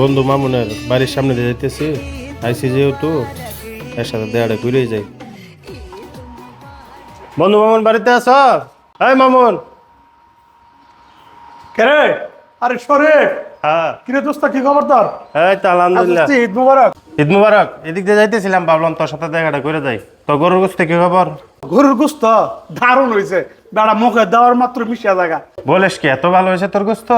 বন্ধু মামুনের বাড়ির সামনে দিয়ে যাইতেছি। আইসি যেহেতু এর সাথে দেয়াটা ঘুরে যাই। বন্ধু মামুন বাড়িতে আস মামুন। কেরে আরে সরে হ্যাঁ। কিরে দোস্ত কি খবর তোর? এই তো আলহামদুলিল্লাহ। ঈদ মুবারক। ঈদ মুবারক। এদিক দিয়ে যাইতেছিলাম ভাবলাম তোর সাথে দেখাটা করে যাই। তো গরুর গোস্ত কি খবর? গরুর গোস্ত? দারুণ হয়েছে বেড়া মুখে দেওয়ার মাত্র মিশিয়া জায়গা। বলিস কি এত ভালো হয়েছে তোর গোস্ত?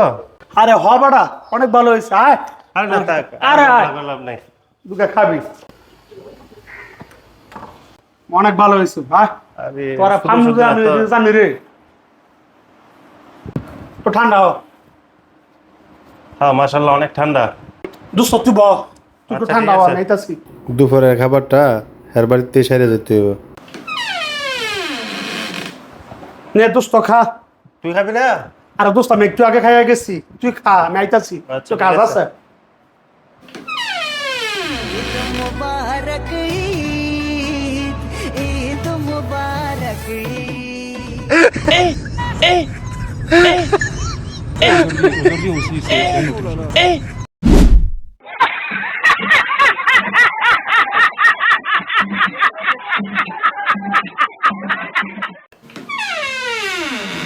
আরে হ বেড়া অনেক ভালো হয়েছে আয়। আরে না থাক আরে আয়। আর লাভ নাই। দুকে খাবি। অনেক ভালো হয়েছে আরে তোরা ফার্ম জানি রে। তো ঠান্ডা হ। হ্যাঁ মাশাল্লাহ অনেক ঠান্ডা। দুস্ত তুই বহ তুই আচ্ছা, ঠান্ডা হওয়া। নাইতাছি। দুপুরের খাবারটা হের বাড়িতে সেরে যেতে হবে। নে দোস্ত খা। তুই খাবি না? আর দোস্ত আমি একটু আগে খাইয়া গেছি। তুই খা আমি আইতাছি। আচ্ছা, তো কাজ আছে?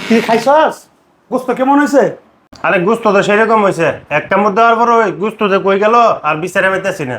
কি খাইছস? গোস্ত কেমন হয়েছে? আরে গুস্ত তো সেরকম হয়েছে। একটা মধ্যে দেওয়ার পর ওই গুস্ত যে কই গেল আর বিচারে পাইতেছি না।